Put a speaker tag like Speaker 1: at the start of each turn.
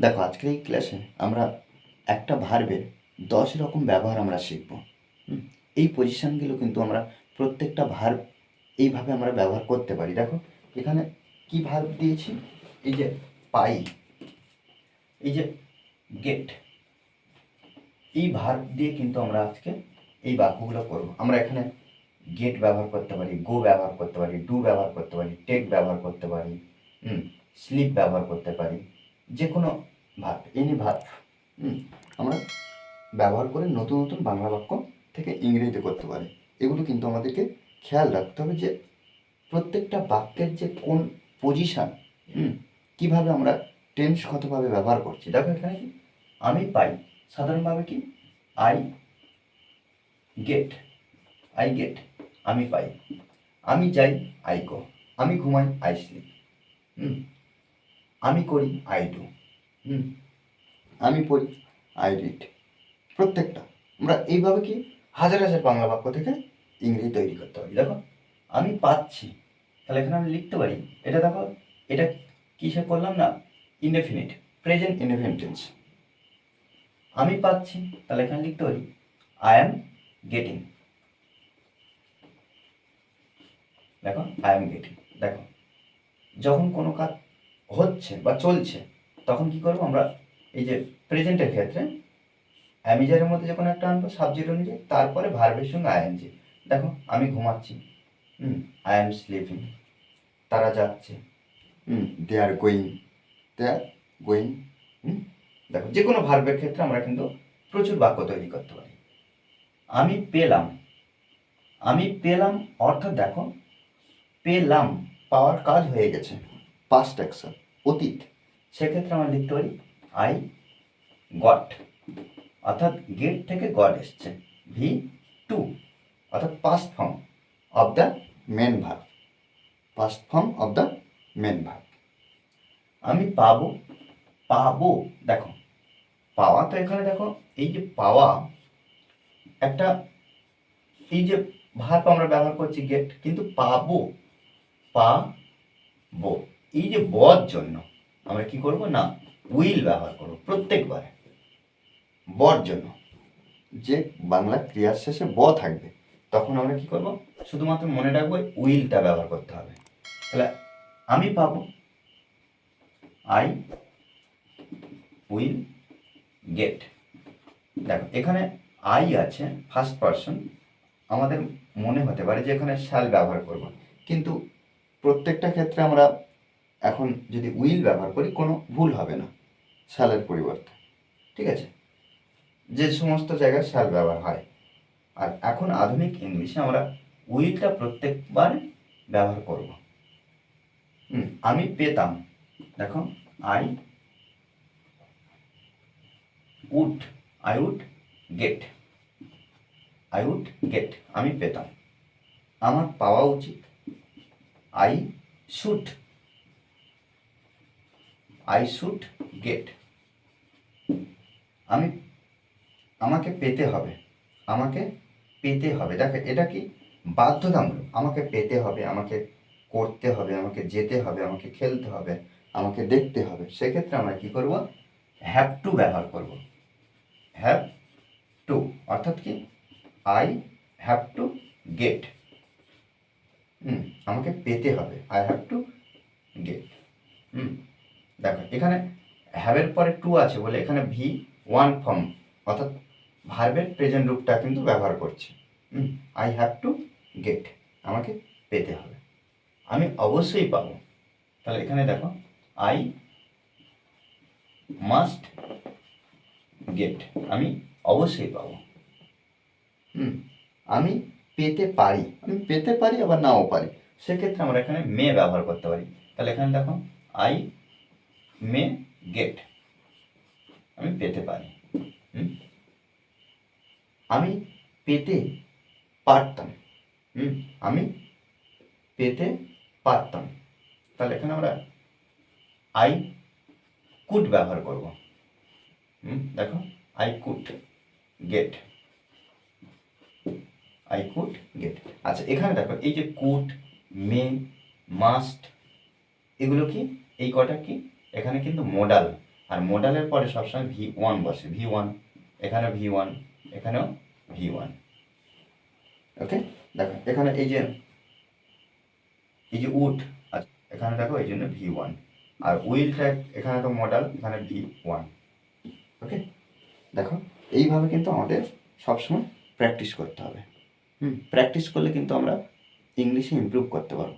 Speaker 1: দেখো, আজকের এই ক্লাসে আমরা একটা ভার্বের দশ রকম ব্যবহার আমরা শিখব। এই পজিশনগুলো কিন্তু আমরা প্রত্যেকটা ভার্ব এইভাবে আমরা ব্যবহার করতে পারি। দেখো, এখানে কি ভার্ব দিয়েছি? এই যে পাই, এই যে গেট এই ভার্ব দিয়ে কিন্তু আমরা আজকে এই বাক্যগুলো করব। আমরা এখানে গেট ব্যবহার করতে পারি গো ব্যবহার করতে পারি ডু ব্যবহার করতে পারি টেক ব্যবহার করতে পারি, হুম? স্লিপ ব্যবহার করতে পারি। যে কোনো ভার্ব এনি ভার্ব আমরা ব্যবহার করে নতুন নতুন বাংলা বাক্য থেকে ইংরেজিতে করতে পারি। এগুলো কিন্তু আমাদেরকে খেয়াল রাখতে হবে যে প্রত্যেকটা বাক্যের যে কোন পজিশান কীভাবে আমরা টেন্সগতভাবে ব্যবহার করছি। দেখো এখানে কি? আমি পাই। সাধারণভাবে কি? আই গেট আই গেট আমি পাই। আমি যাই আই গো আমি ঘুমাই আই স্লিপ হুম আমি করি আই ডু হুম? আমি পড়ি আই রিড প্রত্যেকটা। আমরা এইভাবে কি হাজার হাজার বাংলা বাক্য থেকে ইংরেজি তৈরি করতে পারি। দেখো, আমি পাচ্ছি। তাহলে এখানে আমি লিখতে পারি। এটা দেখো, এটা কিসে করলাম না? ইনডেফিনিট প্রেজেন্ট ইনডেফিনিট টেন্স আমি পাচ্ছি, তাহলে এখানে লিখতে পারি আই অ্যাম গেটিং দেখো আই অ্যাম গেটিং দেখো, যখন কোনো কাজ হচ্ছে বা চলছে, তখন কি করব আমরা? এই যে প্রেজেন্টের ক্ষেত্রে অ্যামিজারের মধ্যে যখন একটা আনব সাবজেক্ট অনুযায়ী তারপরে ভার্বের সঙ্গে আইএনজি দেখো, আমি ঘুমাচ্ছি, হুম আই এম স্লিপিং তারা যাচ্ছে, হুম দে are going they are going হুম, দেখো যে কোনো ভার্বের ক্ষেত্রে আমরা কিন্তু প্রচুর বাক্য তৈরি করতে পারি। আমি পেলাম আমি পেলাম অর্থাৎ দেখো, পেলাম, পাওয়ার কাজ হয়ে গেছে। পাস্ট অ্যাকশন অতীত সেক্ষেত্রে আমরা লিখতে পারি আই গট অর্থাৎ গেট থেকে গড এসছে ভি টু অর্থাৎ past form of the main verb past form of the main verb আমি পাবো পাবো, দেখো। পাওয়া তো এখানে দেখো, এই যে পাওয়া, একটা, এই যে ভার্ব আমরা ব্যবহার করছি গেট কিন্তু পাবো পাবো। এই যে বর জন্য আমরা কি করব? না, উইল ব্যবহার করব প্রত্যেকবার। বর জন্য। যে বাংলা ক্রিয়ার শেষে ব থাকবে, তখন আমরা কি করব? শুধুমাত্র মনে রাখব উইলটা ব্যবহার করতে হবে। তাহলে আমি পাবো, আই উইল গেট। দেখো, এখানে আই আছে, ফার্স্ট পারসন। আমাদের মনে হতে পারে যে এখানে শ্যাল ব্যবহার করব। কিন্তু প্রত্যেকটা ক্ষেত্রে আমরা এখন যদি উইল ব্যবহার করি, কোনো ভুল হবে না শ্যালের পরিবর্তে। ঠিক আছে? যে সমস্ত জায়গায় শ্যাল ব্যবহার হয়। আর এখন আধুনিক ইংলিশে আমরা উইলটা প্রত্যেকবার ব্যবহার করব। আমি পেতাম। দেখো I would I would get. I would get, আমি পেতাম। আমার পাওয়া উচিত। I should. I should get আমি, আমাকে পেতে হবে। আমাকে পেতে হবে। দেখো, এটা কি? বাধ্যতামূলক। আমাকে পেতে হবে, আমাকে করতে হবে, আমাকে যেতে হবে, আমাকে খেলতে হবে, আমাকে দেখতে হবে। সেক্ষেত্রে আমরা কি করব? হ্যাভ টু ব্যবহার করব। হ্যাভ টু অর্থাৎ কি? I have to get hmm, আমাকে পেতে হবে। I have to get hmm. দেখো, এখানে হ্যাভের পরে টু আছে বলে এখানে ভি ওয়ান ফর্ম অর্থাৎ ভার্বের প্রেজেন্ট রূপটা কিন্তু ব্যবহার করছে। আই হ্যাভ টু গেট আমাকে পেতে হবে। আমি অবশ্যই পাবো। তাহলে এখানে দেখো আই মাস্ট গেট আমি অবশ্যই পাবো। হুম, আমি পেতে পারি, আমি পেতে পারি আবার নাও পারি। সেক্ষেত্রে আমরা এখানে মে ব্যবহার করতে পারি। তাহলে এখানে দেখো আই মে গেট। আমি পেতে পারি? আমি পেতে পারতাম। আমি পেতে পারতাম। তাহলে এখানে আমরা আই কুড ব্যবহার করব। দেখো I could get I could get আচ্ছা এখানে দেখো, এই যে কুড মে মাস্ট এগুলো কি? এই কটা কি? এখানে কিন্তু মোডাল আর মোডালের পরে সবসময় ভি ওয়ান বসে ভি ওয়ান এখানে ভি ওয়ান এখানেও ভি ওয়ান ওকে দেখো, এখানে এই যে এই যে আচ্ছা এখানে দেখো এই জন্য ভি ওয়ান আর উইলটা এখানে তো মডেল এখানে ভি ওয়ান ওকে দেখো, এইভাবে কিন্তু আমাদের সবসময় প্র্যাকটিস করতে হবে। হুম প্র্যাকটিস করলে কিন্তু আমরা ইংলিশে ইমপ্রুভ করতে পারব।